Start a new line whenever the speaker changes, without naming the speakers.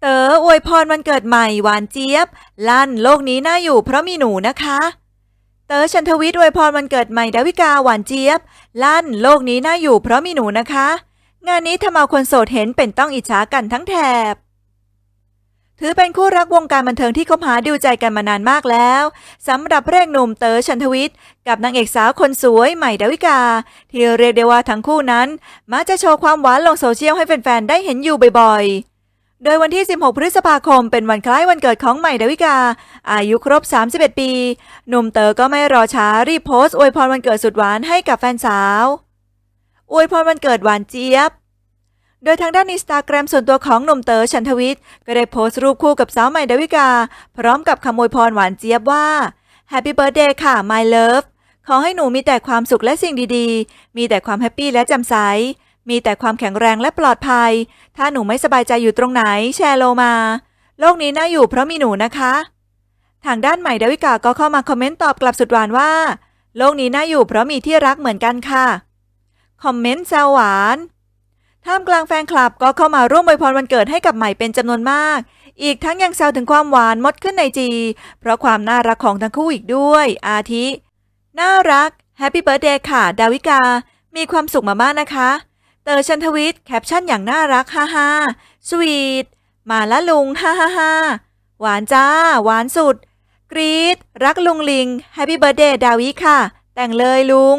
เต๋ออวยพรวันเกิดใหม่หวานเจี๊ยบ ลั่นโลกนี้น่าอยู่เพราะมีหนูนะคะ เต๋อชันทวิทย์อวยพรวันเกิดใหม่ดาวิกาหวานเจี๊ยบ ลั่นโลกนี้น่าอยู่เพราะมีหนูนะคะ งานนี้ทำเอาคนโสดเห็นเป็นต้องอิจฉากันทั้งแถบถือเป็นคู่รักวงการบันเทิงที่คบหาดูใจกันมานานมากแล้วสำหรับพระเอกหนุ่มเต๋อชันทวิทย์กับนางเอกสาวคนสวยใหม่ดาวิกา ที่เรียกได้ว่าทั้งคู่นั้นมักจะโชว์ความหวานลงโซเชียลให้แฟนๆได้เห็นอยู่บ่อยๆ โดยวันที่ 16 พฤษภาคม เป็นวันคล้ายวันเกิดของใหม่ดาวิกา อายุครบ 31 ปี หนุ่มเต๋อก็ไม่รอช้ารีบโพสต์อวยพรวันเกิดสุดหวานให้กับแฟนสาว อวยพรวันเกิดหวานเจี๊ยบ โดยทางด้านอินสตาแกรมส่วนตัวของหนุ่มเต๋อชันทวิทย์ก็ได้โพสต์รูปคู่กับสาวใหม่ดาวิกา พร้อมกับคำอวยพรหวานเจี๊ยบว่า Happy Birthday ค่ะ My Love ขอให้หนูมีแต่ความสุขและสิ่งดีๆ มีแต่ความแฮปปี้และแจ่มใส มีแต่ความแข็งแรงและปลอดภัย ถ้าหนูไม่สบายใจอยู่ตรงไหนแชร์โลมา โลกนี้น่าอยู่เพราะมีหนูนะคะ ทางด้านใหม่ดาวิกาก็เข้ามาคอมเมนต์ตอบกลับสุดหวานว่า โลกนี้น่าอยู่เพราะมีที่รักเหมือนกันค่ะ คอมเมนต์แซวหวานท่ามกลางแฟนคลับก็เข้ามาร่วมอวยพรวันเกิดให้กับใหม่เป็นจำนวนมาก อีกทั้งยังแซวถึงความหวานมดขึ้นในจี เพราะความน่ารักของทั้งคู่อีกด้วย อาทิ น่ารักแฮปปี้เบิร์ดเดย์ค่ะ ดาวิกา มีความสุขมากๆนะคะ เตอชันทวิทย์แคปชั่นอย่างน่ารักฮ่าฮ่าสวีทมาละลุงฮ่าฮ่าฮ่าหวานจ้า หวานสุด กรีดรักลุงลิงแฮปปี้เบิร์เดย์ดาวิค่ะ แต่งเลยลุง